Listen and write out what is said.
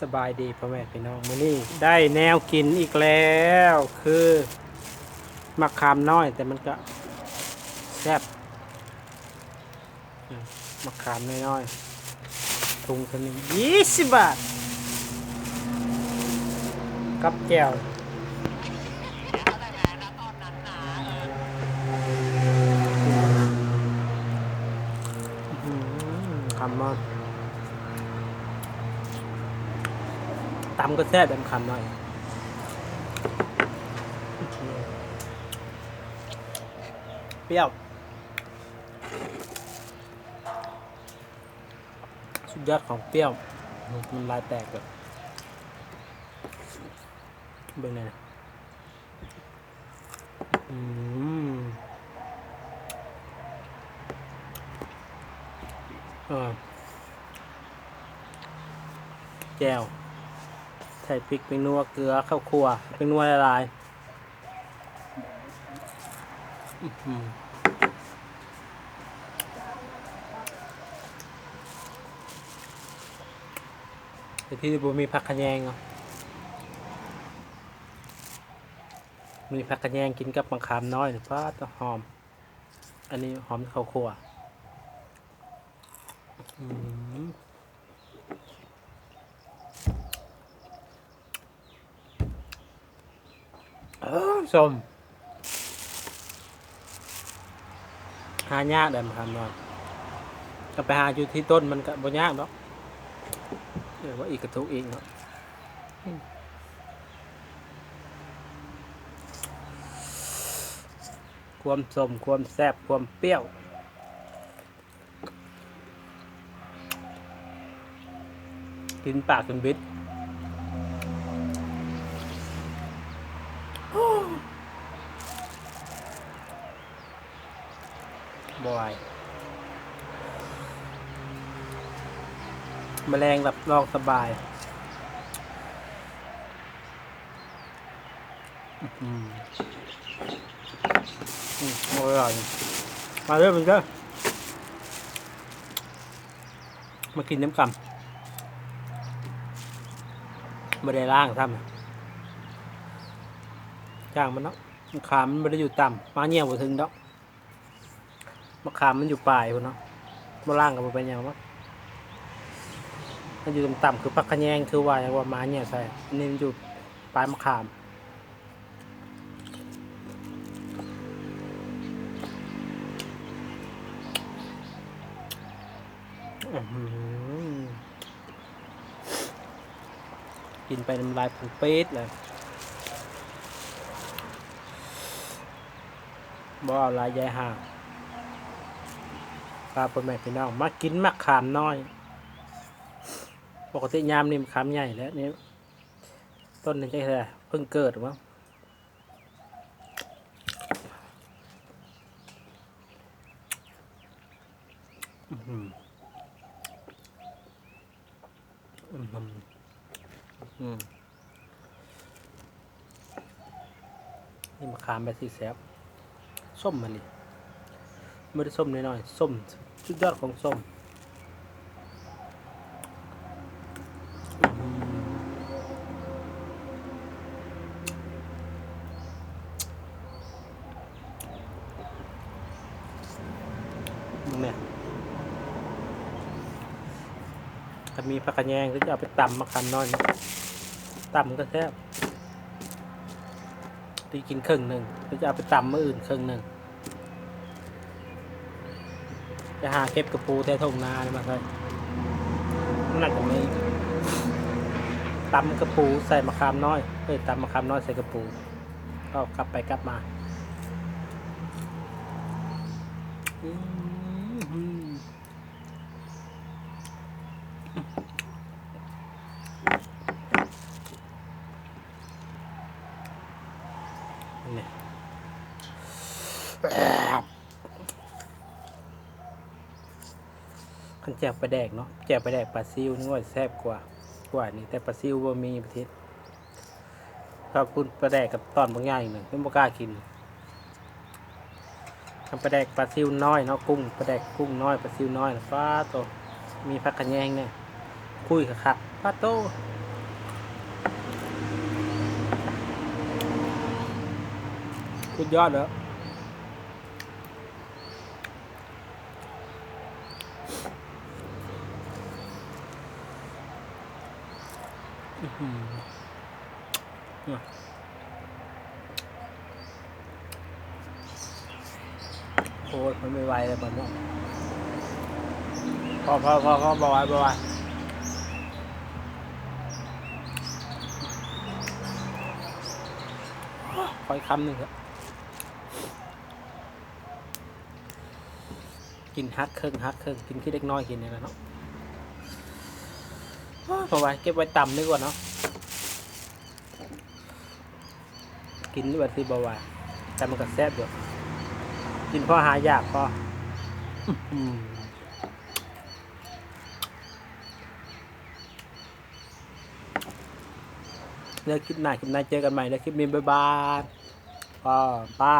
สบายดีพ่อแม่พี่น้องมื้อนี้ได้แนวกินอีกแล้ว คือมะขามน้อย แต่มันก็แซ่บมะขามน้อยๆถุงคนนี้ยี่สิบบาท กับแก้วอื้อหือคำมาก ตำก็แซ่บเป็นคำหน่อยเปรี้ยว สุดยอดของเปรี้ยว มันลายแตกเลยเบิ่งหน่อยนะอืมเออแก้ว ใส่พริกเป็นนัวเกลือข้าวคั่วเป็นนัวละลายแต่ที่บมีผักขะแยงเนาะมีผักขะแยงกินกับมะขามน้อยฟ้าตะหอม อันนี้หอมข้าวคั่วอื้อหือ เออ สมหายากเดิมครับนอนก็ไปหาอยู่ที่ต้นมันก็บ่ยากหรอกเดี๋ยวว่าอีกกระทุกอีกเนาะความสมความแซ่บความเปรี้ยวกินปากกินบิด บอยแมลงแบบลองสบายอื้อหืออืมอร่อยมาเรื่อยมันก็มากินน้ำกำไม่ได้ล่างทำจ้างมันเนาะมะขามมันไม่ได้อยู่ต่ำมาเงี่ยวบ่ถึงดอก มะขามมันอยู่ปลายพุ่นเนาะบ่ล่างกับบ่เป็นยังวะมันอยู่ต่ำๆคือปักขะแยงคือว่าอย่างว่ามาเนี่ยใส่นนี้มันอยู่ปลายมะขามกินไปน้ำลายผุปี๊ดเลยบ่เอาลายยายห่าง ปลาปนแม่พี่น้องมากินมะขามน้อย ปกติยามนี่มะขามใหญ่แล้วนี่ต้นนี้ใช่ไหมเพิ่งเกิดมั้งอื้อหืออื้อหืออืมนี่มะขามแบบสีแสบส้มมันนี่ ไม่ได้ส้มน้อยๆส้มชุดยอดของส้มมเนี่ยถ้ามีผักกระแยงก็จะเอาไปตำมะขามน้อยตำก็แซ่บตีกินครึ่งหนึ่งก็จะเอาไปตำมืออื่นครึ่งหนึ่ง ไปหาเก็บกระปูแท้ทงนาเลยมาใส่นหนักกว่านี้ตำกระปูใส่มะขามน้อยเฮ้ยตำมะขามน้อยใส่กระปู ก็กลับไปกลับมาเนี่ย ขันแจกปลาแดกเนาะแจกปลาแดกปลาซิวนี่ว่าแซ่บกว่ากว่านี่แต่ปลาซิวว่ามีประเทศขอบคุณปลาแดกกับตอนบางอย่างหนึ่งไม่กล้ากินทำปลาแดกปลาซิวน้อยเนาะกุ้งปลาแดกกุ้งน้อยปลาซิวน้อยฟ้าโตมีพักกันแยงเนี่ยคุยกับขับฟ้าโตคุดยอดเล้ว โอ้ยมันไม่ไหวเลยมันเนาะพอพอพอพอบอกไว้บอกไว้ขออีกคำหนึ่งครับกินฮักเครื่องฮักเครื่องกินที่เล็กน้อยกินเนี่ยแหละเนาะ อ้าวเอาไว้เก็บไว้ต่ำดีกว่าเนาะกินแบบที่บาวาแต่มันก็แซ่บอยู่กินพราะหายากพออื้อหือเดี๋ยวคลิปหน้าคลิปหน้าเจอกันใหม่แล้วคลิปนี้บ๊ายบายป้าป้า